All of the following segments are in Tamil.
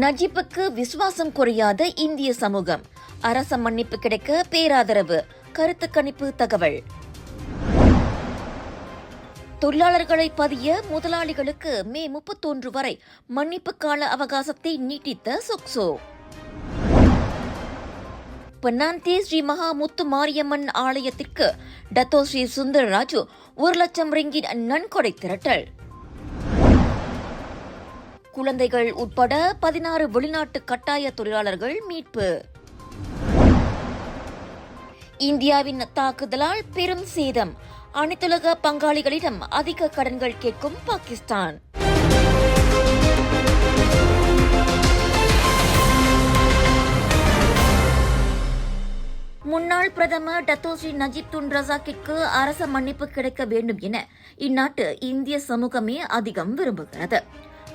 நஜிப்புக்கு விசுவாசம் குறையாத இந்திய சமூகம். அரச மன்னிப்பு கிடைக்க பேராதரவு. கருத்து கணிப்பு தகவல். தொழிலாளர்களை பதிய முதலாளிகளுக்கு மே முப்பத்தொன்று வரை மன்னிப்பு கால அவகாசத்தை நீட்டித்த சொக்சோ. பொன்னாந்தி ஸ்ரீ மகா முத்து மாரியம்மன் ஆலயத்திற்கு டத்தோ ஸ்ரீ சுந்தரராஜு ஒரு லட்சம் ரிங்கிட் நன்கொடை திரட்டல். குழந்தைகள் உட்பட பதினாறு வெளிநாட்டு கட்டாய தொழிலாளர்கள் மீட்பு. இந்தியாவின் தாக்குதலால் பெரும் சேதம். அனைத்துலக பங்காளிகளிடம் அதிக கடன்கள் கேட்கும் பாகிஸ்தான். முன்னாள் பிரதமர் டத்தோஸ்ரீ நஜீப் துன் ரசாக்கிற்கு அரச மன்னிப்பு கிடைக்க வேண்டும் என இந்நாட்டு இந்திய சமூகமே அதிகம் விரும்புகிறது.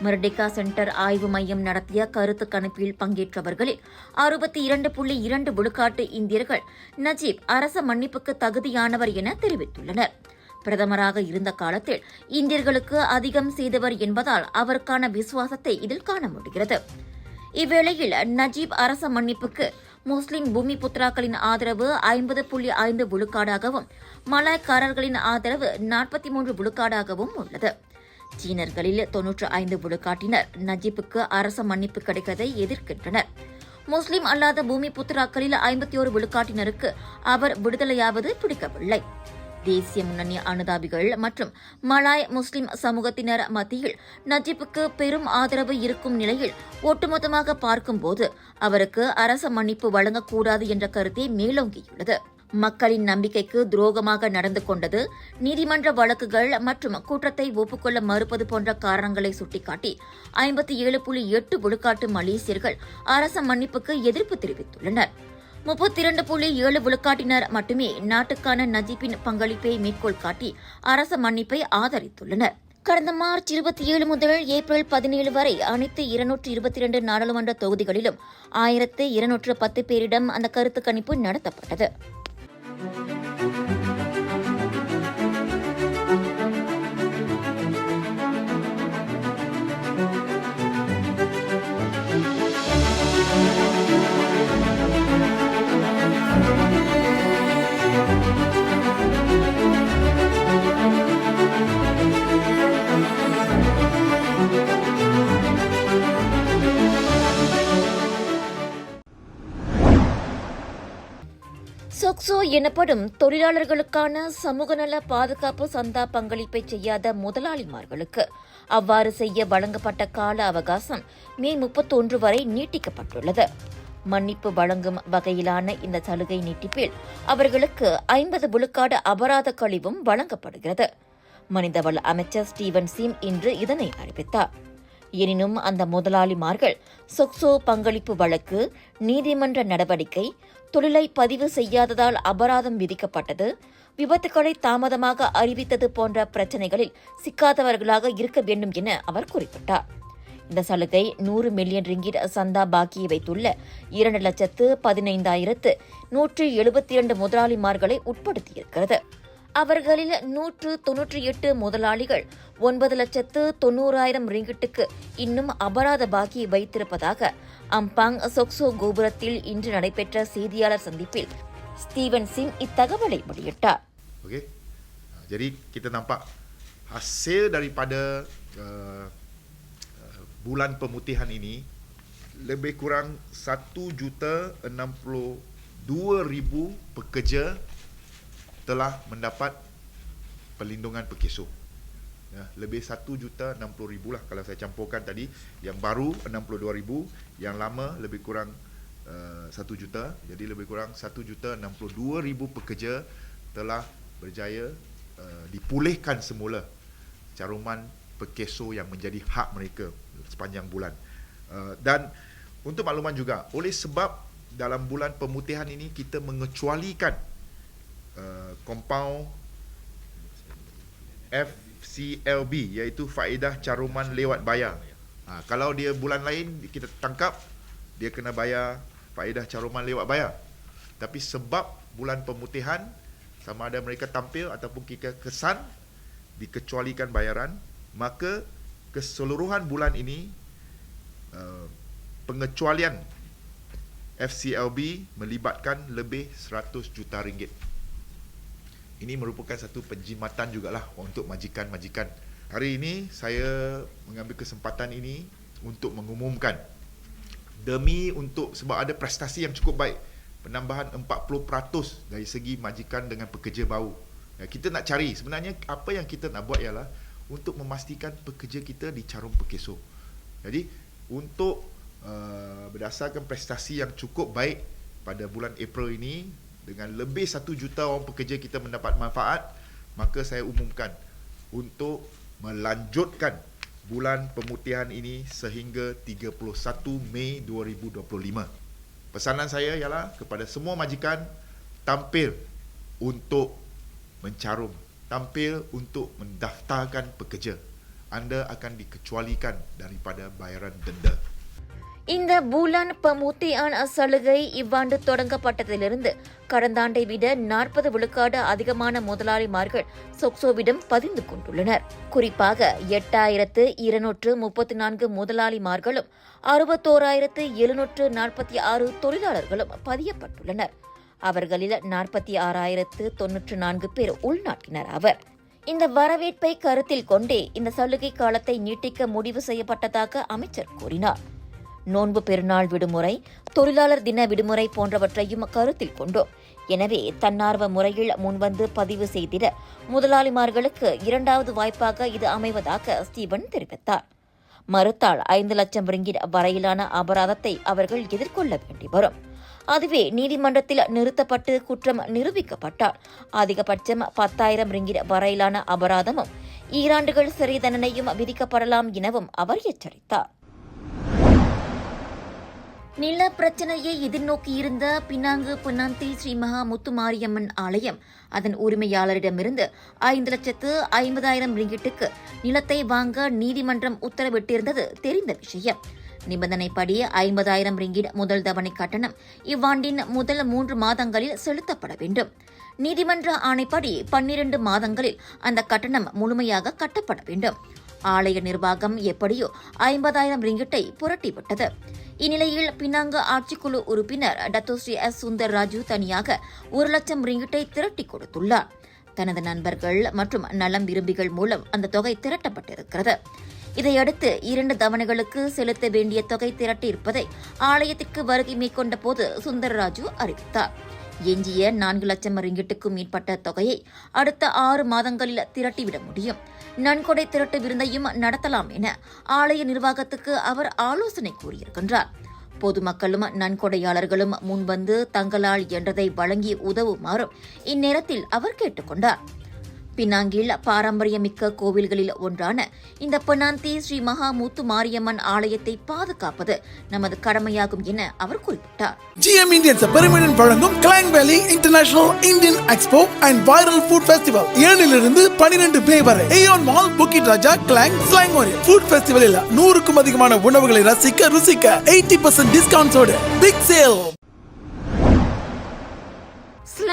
மர்டிகா சென்டர் ஆய்வு மையம் நடத்திய கருத்து கணிப்பில் பங்கேற்றவர்களில் அறுபத்தி இரண்டு புள்ளி இரண்டு விழுக்காட்டு இந்தியர்கள் நஜீப் அரச மன்னிப்புக்கு தகுதியானவர் என தெரிவித்துள்ளனர். பிரதமராக இருந்த காலத்தில் இந்தியர்களுக்கு அதிகம் செய்தவர் என்பதால் அவருக்கான விசுவாசத்தை இதில் காண முடிகிறது. இவ்வேளையில் நஜீப் அரச மன்னிப்புக்கு முஸ்லிம் பூமி புத்ராக்களின் ஆதரவு ஐம்பது புள்ளி ஐந்து விழுக்காடாகவும் மலாய்க்காரர்களின் ஆதரவு நாற்பத்தி மூன்று விழுக்காடாகவும் உள்ளது. சீனர்களில் தொன்னூற்று ஐந்து விழுக்காட்டினர் நஜீப்புக்கு அரச மன்னிப்பு கிடைக்கதை எதிர்க்கின்றனர். முஸ்லிம் அல்லாத பூமி புத்திராக்களில் ஐம்பத்தி ஒரு விழுக்காட்டினருக்கு அவர் விடுதலையாவது பிடிக்கவில்லை. தேசிய முன்னணி அனுதாபிகள் மற்றும் மலாய் முஸ்லிம் சமூகத்தினர் மத்தியில் நஜீப்புக்கு பெரும் ஆதரவு இருக்கும் நிலையில் ஒட்டுமொத்தமாக பார்க்கும்போது அவருக்கு அரச மன்னிப்பு வழங்கக்கூடாது என்ற கருத்தே மேலோங்கியுள்ளது. மக்களின் நம்பிக்கைக்கு துரோகமாக நடந்து கொண்டது நீதிமன்ற வழக்குகள் மற்றும் குற்றத்தை ஒப்புக்கொள்ள மறுப்பது போன்ற காரணங்களை சுட்டிக்காட்டி ஐம்பத்தி ஏழு புள்ளி எட்டு விழுக்காட்டு மலேசியர்கள் அரச மன்னிப்புக்கு எதிர்ப்பு தெரிவித்துள்ளனர். முப்பத்தி இரண்டு புள்ளி ஏழு விழுக்காட்டினர் மட்டுமே நாட்டுக்கான நஜீப்பின் பங்களிப்பை மேற்கோள் காட்டி அரச மன்னிப்பை ஆதரித்துள்ளனர். கடந்த மார்ச் இருபத்தி ஏழு முதல் ஏப்ரல் பதினேழு வரை அனைத்து இருநூற்று இருபத்தி இரண்டு நாடாளுமன்ற தொகுதிகளிலும் ஆயிரத்து இருநூற்று பத்து பேரிடம் அந்த கருத்து கணிப்பு நடத்தப்பட்டது. Thank you. சொக்சோ எனப்படும் தொழிலாளர்களுக்கான சமூகநல பாதுகாப்பு சந்தா பங்களிப்பை செய்யாத முதலாளிமார்களுக்கு அவ்வாறு செய்ய வழங்கப்பட்ட கால அவகாசம் மே முப்பத்தொன்று வரை நீட்டிக்கப்பட்டுள்ளது. மன்னிப்பு வழங்கும் வகையிலான இந்த சலுகை நீட்டிப்பில் அவர்களுக்கு ஐம்பது விழுக்காடு அபராத கழிவும் வழங்கப்படுகிறது. மனிதவள அமைச்சர் ஸ்டீவன் சிம் இன்று இதனை அறிவித்தார். எனினும் அந்த முதலாளிமார்கள் சொக்சோ பங்களிப்பு வழக்கு நீதிமன்ற நடவடிக்கை தொழிலை பதிவு செய்யாததால் அபராதம் விதிக்கப்பட்டது. விபத்துக்களை தாமதமாக அறிவித்தது போன்ற பிரச்சினைகளில் சிக்காதவர்களாக இருக்க வேண்டும் என அவர் குறிப்பிட்டார். இந்த சலுகை நூறு மில்லியன் ரிங்கிட் சந்தா பாக்கியை வைத்துள்ள இரண்டு லட்சத்து பதினைந்தாயிரத்து நூற்று எழுபத்தி இரண்டு முதலாளிமார்களை உட்படுத்தியிருக்கிறது. அவர்களில் நூற்று தொன்னூற்றி எட்டு முதலாளிகள் ஒன்பது லட்சத்து தொன்னூறாயிரம் ரிங்கிட்டுக்கு இன்னும் அபராத பாக்கி வைத்திருப்பதாக அம்பாங் சொக்சோ கோபுரத்தில் இன்று நடைபெற்ற செய்தியாளர் சந்திப்பில் ஸ்டீவன் சிங் இத்தகவலை வெளியிட்டார் Okey. Uh, Jadi kita nampak hasil daripada uh, uh, bulan pemutihan ini lebih kurang 1 juta 62 ribu pekerja telah mendapat perlindungan perkeso. Ya, lebih 1 juta 60 ribu lah kalau saya campurkan tadi. Yang baru 62 ribu, yang lama lebih kurang uh, 1 juta. Jadi lebih kurang 1 juta 62 ribu pekerja telah berjaya uh, dipulihkan semula caruman perkeso yang menjadi hak mereka sepanjang bulan. Uh, dan untuk makluman juga, oleh sebab dalam bulan pemutihan ini kita mengecualikan uh, kompaun FCLB iaitu faedah caruman lewat bayar. Ha, kalau dia bulan lain kita tangkap dia kena bayar faedah caruman lewat bayar. Tapi sebab bulan pemutihan sama ada mereka tampil ataupun kita kesan dikecualikan bayaran, maka keseluruhan bulan ini uh, pengecualian FCLB melibatkan lebih 100 juta ringgit. Ini merupakan satu penjimatan jugalah untuk majikan-majikan. Hari ini saya mengambil kesempatan ini untuk mengumumkan demi untuk sebab ada prestasi yang cukup baik penambahan 40% dari segi majikan dengan pekerja baru. Ya, kita nak cari sebenarnya apa yang kita nak buat ialah untuk memastikan pekerja kita di carum pekeso. Jadi untuk uh, berdasarkan prestasi yang cukup baik pada bulan April ini dengan lebih 1 juta orang pekerja kita mendapat manfaat, maka saya umumkan untuk melanjutkan bulan pemutihan ini sehingga 31 Mei 2025. Pesanan saya ialah kepada semua majikan tampil untuk mencarum, tampil untuk mendaftarkan pekerja. Anda akan dikecualikan daripada bayaran denda. இந்த பூலான் பமுத்தியான் சலுகை இவ்வாண்டு தொடங்கப்பட்டதிலிருந்து கடந்த ஆண்டை விட நாற்பது விழுக்காடு அதிகமான முதலாளிமார்கள் சொக்சோவிடம் பதிந்து கொண்டுள்ளனர். குறிப்பாக எட்டாயிரத்து இருநூற்று முப்பத்தி நான்கு முதலாளிமார்களும் அறுபத்தோராயிரத்து எழுநூற்று நாற்பத்தி ஆறு தொழிலாளர்களும் பதியப்பட்டுள்ளனர். அவர்களில் நாற்பத்தி ஆறாயிரத்து தொன்னூற்று நான்கு பேர் உள்நாட்டினர் அவர். இந்த வரவேற்பை கருத்தில் கொண்டே இந்த சலுகை காலத்தை நீட்டிக்க முடிவு செய்யப்பட்டதாக அமைச்சர் கூறினார். நோன்பு பெருநாள் விடுமுறை தொழிலாளர் தின விடுமுறை போன்றவற்றையும் கருத்தில் கொண்டோம். எனவே தன்னார்வ முறையில் முன்வந்து பதிவு செய்திட முதலாளிமார்களுக்கு இரண்டாவது வாய்ப்பாக இது அமைவதாக ஸ்டீவன் தெரிவித்தார். மறுத்தால் ஐந்து லட்சம் ரிங்கிட் வரையிலான அபராதத்தை அவர்கள் எதிர்கொள்ள வேண்டி வரும். அதுவே நீதிமன்றத்தில் நிறுத்தப்பட்டு குற்றம் நிரூபிக்கப்பட்டால் அதிகபட்சம் பத்தாயிரம் ரிங்கிட் வரையிலான அபராதமும் ஈராண்டுகள் சிறை தண்டனையும் விதிக்கப்படலாம் எனவும் அவர் எச்சரித்தார். நில பிரச்சனையை எதிர்நோக்கியிருந்த பினாங்கு பொன்னாந்தி ஸ்ரீ மகா முத்துமாரியம்மன் ஆலயம். அதன் உரிமையாளரிடமிருந்து ஐந்து லட்சத்து ஐம்பதாயிரம் ரிங்கிட்டுக்கு நிலத்தை வாங்க நீதிமன்றம் உத்தரவிட்டிருந்தது. தெரிந்த விஷயம். நிபந்தனைப்படி ஐம்பதாயிரம் ரிங்கிட் முதல் தவணை கட்டணம் இவ்வாண்டின் முதல் மூன்று மாதங்களில் செலுத்தப்பட வேண்டும். நீதிமன்ற ஆணைப்படி பன்னிரண்டு மாதங்களில் அந்த கட்டணம் முழுமையாக கட்டப்பட வேண்டும். ஆலய நிர்வாகம் எப்படியோ ஐம்பதாயிரம் ரிங்கிட்டை புரட்டிவிட்டது. இந்நிலையில் பினாங்க ஆட்சிக்குழு உறுப்பினர் டத்தோஸ்ரீ எஸ். சுந்தர் ராஜு தனியாக ஒரு லட்சம் ரிங்கிட்டை திரட்டி கொடுத்துள்ளார். தனது நண்பர்கள் மற்றும் நலம் விரும்பிகள் மூலம் அந்த தொகை திரட்டப்பட்டிருக்கிறது. இதையடுத்து இரண்டு தவணைகளுக்கு செலுத்த வேண்டிய தொகை திரட்டியிருப்பதை ஆலயத்திற்கு வருகை மேற்கொண்ட போது சுந்தரராஜு அறிவித்தார். எஞ்சிய நான்கு லட்சம் ரிங்கிட்டுக்கும் மேற்பட்ட தொகையை அடுத்த ஆறு மாதங்களில் திரட்டிவிட முடியும். நன்கொடை திரட்டு விருந்தையும் நடத்தலாம் என ஆலய நிர்வாகத்துக்கு அவர் ஆலோசனை கூறியிருக்கின்றார். பொதுமக்களும் நன்கொடையாளர்களும் முன்வந்து தங்களால் என்றதை வழங்கி உதவுமாறும் இந்நேரத்தில் அவர் கேட்டுக்கொண்டார். பினாங்கில் பாரம்பரியமிக்க கோவில்களில் ஒன்றான இந்த பெனாந்தி ஸ்ரீ மகாமூத்து மாரியம்மன் ஆலயத்தை பாதுகாப்பது நமது கடமையாகும் என அவர் குறிப்பிட்டார். GM இந்தியன்ஸ் பெருமிடன் வழங்கும் Klang valley international Indian expo and viral food festival ஏழிலிருந்து பனிரெண்டு மே வரை. AEON mall Bukit Raja Klang slang food ஃபெஸ்டிவலில் நூறுக்கும் அதிகமான உணவுகளை ரசிக்க ருசிக்க எயிட்டி பர்சன்ட் டிஸ்கவுண்ட்ஸோடு பிக் சேல்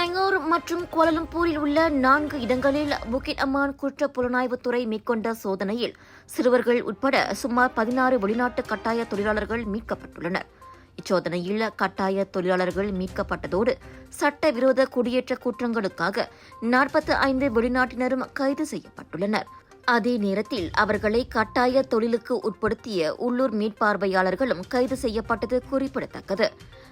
பெங்களூர் மற்றும் கோலலம்பூரில் உள்ள நான்கு இடங்களில் புகித் அம்மான் குற்ற புலனாய்வுத்துறை மேற்கொண்ட சோதனையில் சிறுவர்கள் உட்பட சுமார் பதினாறு வெளிநாட்டு கட்டாய தொழிலாளர்கள் மீட்கப்பட்டுள்ளனர். இச்சோதனையில் கட்டாய தொழிலாளர்கள் மீட்கப்பட்டதோடு சட்டவிரோத குடியேற்ற குற்றங்களுக்காக நாற்பத்தி ஐந்து வெளிநாட்டினரும் கைது செய்யப்பட்டுள்ளனர். அதே நேரத்தில் அவர்களை கட்டாய தொழிலுக்கு உட்படுத்திய உள்ளூர் மீட்பார்வையாளர்களும் கைது செய்யப்பட்டது குறிப்பிடத்தக்கது.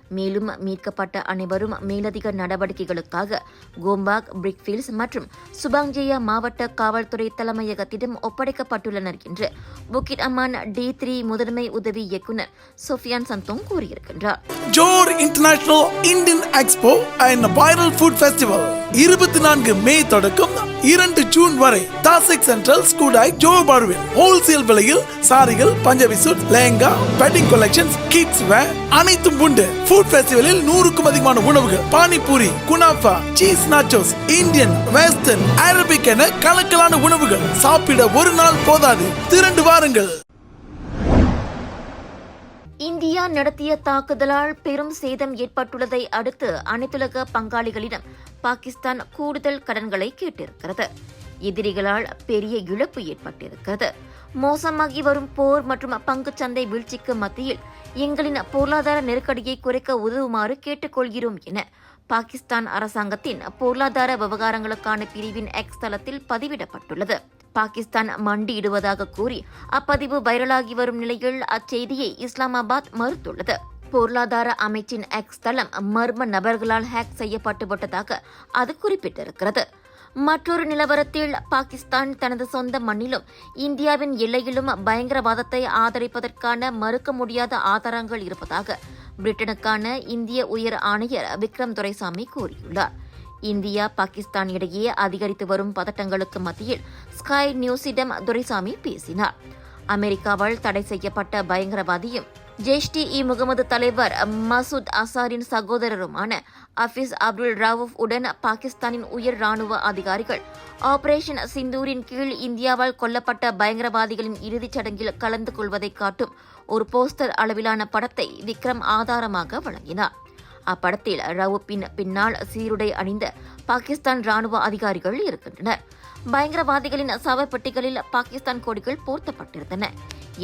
மேலும் மீட்கப்பட்ட அனைவரும் மேலதிக நடவடிக்கைகளுக்காக கோம்பாக் பிரிக்ஃபீல்ட்ஸ் மற்றும் சுபாங்ஜேயா மாவட்ட காவல்துறை தலைமையகத்திடம் ஒப்படைக்கப்பட்டுள்ளனர் என்று புக்கிட் அம்மான் டி த்ரீ முதன்மை உதவி இயக்குநர் சோஃபியான் சந்தோங் கூறியிருக்கின்றார். Johor international Indian expo and viral food festival இருபத்தி நான்கு மே தொடக்கம் இரண்டு ஜூன் வரை தாசிக் சென்ட்ரல் ஸ்கூடாய் ஜோ பார்வில் ஹோல்சேல் விலையில் சாரிகள் Punjabi suit lehenga bedding collections kids wear அனைத்தும் உண்டு. ஃபுட் ஃபெஸ்டிவலில் நூறுக்கும் அதிகமான உணவுகள். Panipuri kunafa cheese nachos Indian western Arabic என கலக்கலான உணவுகள். சாப்பிட ஒரு நாள் போதாது. திரண்டு வாருங்கள். இந்தியா நடத்திய தாக்குதலால் பெரும் சேதம் ஏற்பட்டுள்ளதை அடுத்து அனைத்துலக பங்காளிகளிடம் பாகிஸ்தான் கூடுதல் கடன்களை கேட்டிருக்கிறது. எதிரிகளால் பெரிய இழப்பு ஏற்பட்டிருக்கிறது. மோசமாகி வரும் போர் மற்றும் பங்குச்சந்தை வீழ்ச்சிக்கு மத்தியில் எங்களின் பொருளாதார நெருக்கடியை குறைக்க உதவுமாறு கேட்டுக்கொள்கிறோம் என பாகிஸ்தான் அரசாங்கத்தின் பொருளாதார விவகாரங்களுக்கான பிரிவின் எக்ஸ் தளத்தில் பதிவிடப்பட்டுள்ளது. பாகிஸ்தான் மண்டியிடுவதாக கூறி அப்பதிவு வைரலாகி வரும் நிலையில் அச்செய்தியை இஸ்லாமாபாத் மறுத்துள்ளது. பொருளாதார அமைச்சின் எக்ஸ் தளம் மர்ம நபர்களால் ஹேக் செய்யப்பட்டு விட்டதாக அது குறிப்பிட்டிருக்கிறது. மற்றொரு நிலவரத்தில் பாகிஸ்தான் தனது சொந்த மண்ணிலும் இந்தியாவின் எல்லையிலும் பயங்கரவாதத்தை ஆதரிப்பதற்கான மறுக்க முடியாத ஆதாரங்கள் இருப்பதாக பிரிட்டனுக்கான இந்திய உயர் ஆணையர் விக்ரம் துரைசாமி கூறியுள்ளார். இந்தியா பாகிஸ்தான் இடையே அதிகரித்து வரும் பதட்டங்களுக்கு மத்தியில் ஸ்கை நியூஸிடம் துரைசாமி பேசினார். அமெரிக்காவால் தடை செய்யப்பட்ட பயங்கரவாதியும் ஜெய்ஷ்டி இ முகமது தலைவர் மசூத் அசாரின் சகோதரருமான அஃபீஸ் அப்துல் ரவுஃப் உடன் பாகிஸ்தானின் உயர் ராணுவ அதிகாரிகள் ஆபரேஷன் சிந்தூரின் கீழ் இந்தியாவால் கொல்லப்பட்ட பயங்கரவாதிகளின் இறுதிச் சடங்கில் கலந்து கொள்வதை காட்டும் ஒரு போஸ்டர் அளவிலான படத்தை விக்ரம் ஆதாரமாக வழங்கினார். அப்படத்தில் ரவுப்பின் பின்னால் சீருடை அணிந்த பாகிஸ்தான் ராணுவ அதிகாரிகள் இருக்கின்றனர். பயங்கரவாதிகளின் சவப்பெட்டிகளில் பாகிஸ்தான் கொடிகள் போர்த்தப்பட்டிருந்தன.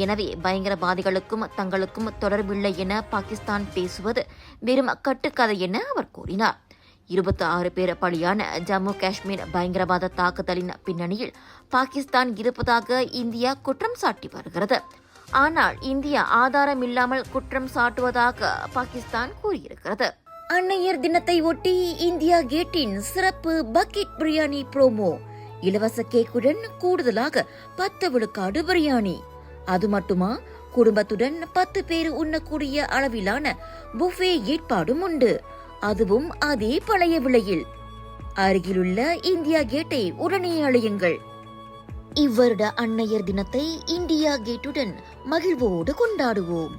எனவே பயங்கரவாதிகளுக்கும் தங்களுக்கும் தொடர்பில்லை என பாகிஸ்தான் பேசுவது வெறும் கட்டுக்கதை என அவர் கூறினார். இருபத்தி ஆறு பேர் பலியான ஜம்மு காஷ்மீர் பயங்கரவாத தாக்குதலின் பின்னணியில் பாகிஸ்தான் இருப்பதாக இந்தியா குற்றம் சாட்டி வருகிறது. ஆனால் இந்தியா ஆதாரம் இல்லாமல் குற்றம் சாட்டுவதாக பாகிஸ்தான் கூறியிருக்கிறது. அன்னையர் தினத்தை ஒட்டி இந்தியா கேட்டின் சிறப்பு பக்கெட் பிரியாணி ப்ரோமோ இலவச கேக்குடன் கூடுதலாக பத்து விழுக்காடு பிரியாணி. அது மட்டுமா? குடும்பத்துடன் பத்து பேர் உண்ணக்கூடிய அளவிலான புஃபே ஏற்பாடும் உண்டு. அதுவும் அதே பழைய விலையில். அருகிலுள்ள இந்தியா கேட்டை உடனே அழையுங்கள். இவ்வருட அன்னையர் தினத்தை இந்தியா கேட்டுடன் மகிழ்வோடு கொண்டாடுவோம்.